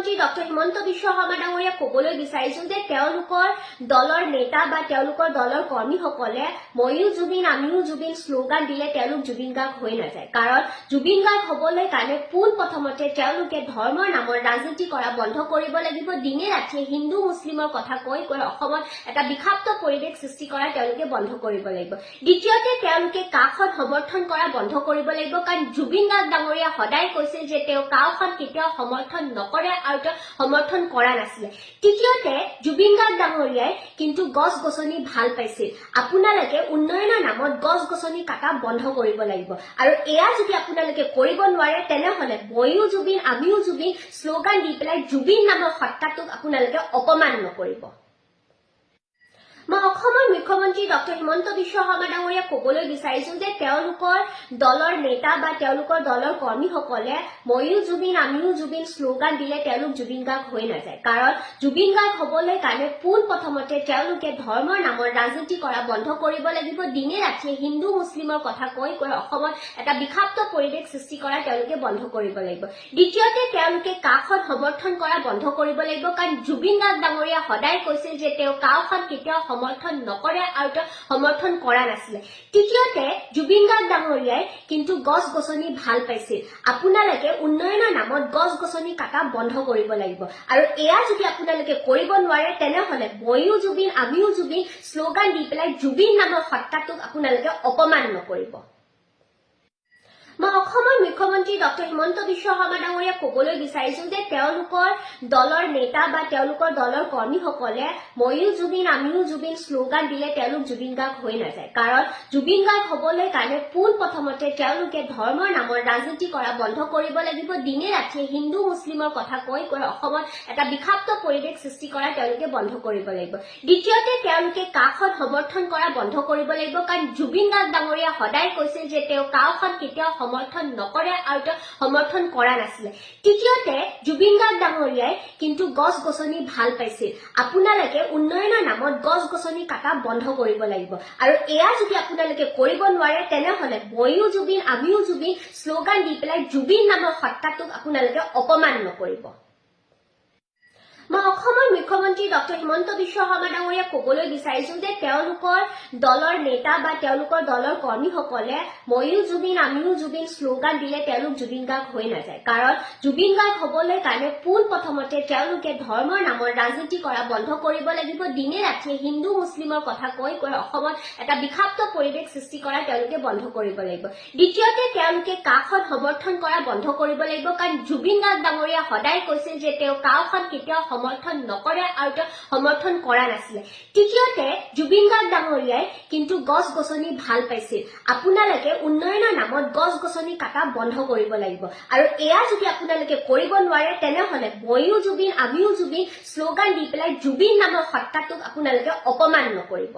মুখ্যমন্ত্ৰী ডক্টৰ হিমন্ত বিশ্ব শৰ্মা ডাঙৰীয়াক ক'বলৈ বিচাৰিছো যে তেওঁলোকৰ দলৰ নেতা বা তেওঁলোকৰ দলৰ কৰ্মীসকলে ময়ো জুবিন আমিও জুবিন শ্লোগান দিলে তেওঁলোক জুবিন গাৰ্গ হৈ নাযায়। কাৰণ জুবিন গাৰ্গ হ'বলৈ কাৰণে পোন প্ৰথমতে তেওঁলোকে ধৰ্মৰ নামৰ ৰাজনীতি কৰা বন্ধ কৰিব লাগিব। দিনে ৰাতিয়ে হিন্দু মুছলিমৰ কথা কৈ কৈ অসমত এটা বিষাক্ত পৰিৱেশ সৃষ্টি কৰা তেওঁলোকে বন্ধ কৰিব লাগিব। দ্বিতীয়তে তেওঁলোকে কাখন সমৰ্থন কৰা বন্ধ কৰিব লাগিব। কাৰণ জুবিন গাৰ্গ ডাঙৰীয়া সদায় কৈছিল যে তেওঁ কাওখন কেতিয়াও সমৰ্থন নকৰে আৰু তেওঁ সমৰ্থন কৰা নাছিলে। তৃতীয়তে জুবিন গাৰ্গ ডাঙৰীয়াই কিন্তু গছ গছনি ভাল পাইছিল। আপোনালোকে উন্নয়নৰ নামত গছ গছনি কাটা বন্ধ কৰিব লাগিব। আৰু এয়া যদি আপোনালোকে কৰিব নোৱাৰে তেনেহলে ময়ো জুবিন আমিও জুবিন শ্লোগান দি পেলাই জুবিন নামৰ সত্তাটোক আপোনালোকে অপমান নকৰিব। মুখ্যমন্ত্ৰী ডক্টৰ হিমন্ত বিশ্ব শৰ্মা ডাঙৰীয়াক ক'বলৈ বিচাৰিছো যে তেওঁলোকৰ দলৰ নেতা বা তেওঁলোকৰ দলৰ কৰ্মীসকলে ময়ো জুবিন আমিও জুবিন শ্লোগান দিলে তেওঁলোক জুবিন গাৰ্গ হৈ নাযায়। কাৰণ জুবিন গাৰ্গ হ'বলৈ কাৰণে পোন প্ৰথমতে তেওঁলোকে ধৰ্মৰ নামৰ ৰাজনীতি কৰা বন্ধ কৰিব লাগিব। দিনে ৰাতিয়ে হিন্দু মুছলিমৰ কথা কৈ কৈ অসমত এটা বিষাক্ত পৰিৱেশ সৃষ্টি কৰা তেওঁলোকে বন্ধ কৰিব লাগিব। দ্বিতীয়তে তেওঁলোকে কাখন সমৰ্থন কৰা বন্ধ কৰিব লাগিব। কাৰণ জুবিন গাৰ্গ ডাঙৰীয়া সদায় কৈছিল যে তেওঁ কাওখন কেতিয়াও সমৰ্থন নকৰে। আৰু তেওঁ সমৰ্থন কৰা নাছিলে। তৃতীয়তে জুবিন গাৰ্গ ডাঙৰীয়াই কিন্তু গছ গছনি ভাল পাইছিল। আপোনালোকে উন্নয়নৰ নামত গছ গছনি কাটা বন্ধ কৰিব লাগিব। আৰু এয়া যদি আপোনালোকে কৰিব নোৱাৰে তেনেহলে ময়ো জুবিন আমিও জুবিন শ্লোগান দি পেলাই জুবিন নামৰ সত্তাটোক আপোনালোকে অপমান নকৰিব। মুখ্যমন্ত্ৰী ডক্টৰ হিমন্ত বিশ্ব শৰ্মা ডাঙৰীয়াক ক'বলৈ বিচাৰিছো যে তেওঁলোকৰ দলৰ নেতা বা তেওঁলোকৰ দলৰ কৰ্মীসকলে ময়ো জুবিন আমিও জুবিন শ্লোগান দিলে তেওঁলোক জুবিন গাৰ্গ হৈ নাযায়। কাৰণ জুবিন গাৰ্গ হ'বলৈ কাৰণে পোন প্ৰথমতে তেওঁলোকে ধৰ্মৰ নামৰ ৰাজনীতি কৰা বন্ধ কৰিব লাগিব। দিনে ৰাতিয়ে হিন্দু মুছলিমৰ কথা কৈ কৈ অসমত এটা বিষাক্ত পৰিৱেশ সৃষ্টি কৰা তেওঁলোকে বন্ধ কৰিব লাগিব। দ্বিতীয়তে তেওঁলোকে কাখন সমৰ্থন কৰা বন্ধ কৰিব লাগিব। কাৰণ জুবিন গাৰ্গ ডাঙৰীয়া সদায় কৈছিল যে তেওঁ কাওখন কেতিয়াও সমৰ্থন নকৰে আৰু তেওঁ সমৰ্থন কৰা নাছিলে। তৃতীয়তে জুবিন গাৰ্গ ডাঙৰীয়াই কিন্তু গছ গছনি ভাল পাইছিল। আপোনালোকে উন্নয়নৰ নামত গছ গছনি কাটা বন্ধ কৰিব লাগিব। আৰু এয়া যদি আপোনালোকে কৰিব নোৱাৰে তেনেহলে ময়ো জুবিন আমিও জুবিন শ্লোগান দি পেলাই জুবিন নামৰ সত্তাটোক আপোনালোকে অপমান নকৰিব। মুখ্যমন্ত্ৰী ডক্টৰ হিমন্ত বিশ্ব শৰ্মা ডাঙৰীয়াক ক'বলৈ বিচাৰিছো যে তেওঁলোকৰ দলৰ নেতা বা তেওঁলোকৰ দলৰ কৰ্মীসকলে ময়ো জুবিন আমিও জুবিন শ্লোগান দিলে তেওঁলোক জুবিন গাৰ্গ হৈ নাযায়। কাৰণ জুবিন গাৰ্গ হ'বলৈ কাৰণে পোন প্ৰথমতে তেওঁলোকে ধৰ্মৰ নামৰ ৰাজনীতি কৰা বন্ধ কৰিব লাগিব। দিনে ৰাতিয়ে হিন্দু মুছলিমৰ কথা কৈ কৈ অসমত এটা বিষাক্ত পৰিৱেশ সৃষ্টি কৰা তেওঁলোকে বন্ধ কৰিব লাগিব। দ্বিতীয়তে তেওঁলোকে কাখন সমৰ্থন কৰা বন্ধ কৰিব লাগিব। কাৰণ জুবিন গাৰ্গ ডাঙৰীয়া সদায় কৈছিল যে তেওঁ কাওখন কেতিয়াও সমৰ্থন নকৰে আৰু তেওঁ সমৰ্থন কৰা নাছিলে। তৃতীয়তে জুবিন গাৰ্গ ডাঙৰীয়াই কিন্তু গছ গছনি ভাল পাইছিল। আপোনালোকে উন্নয়নৰ নামত গছ গছনি কাটা বন্ধ কৰিব লাগিব। আৰু এয়া যদি আপোনালোকে কৰিব নোৱাৰে তেনেহলে ময়ো জুবিন আমিও জুবিন শ্লোগান দি পেলাই জুবিন নামৰ সত্তাটোক আপোনালোকে অপমান নকৰিব।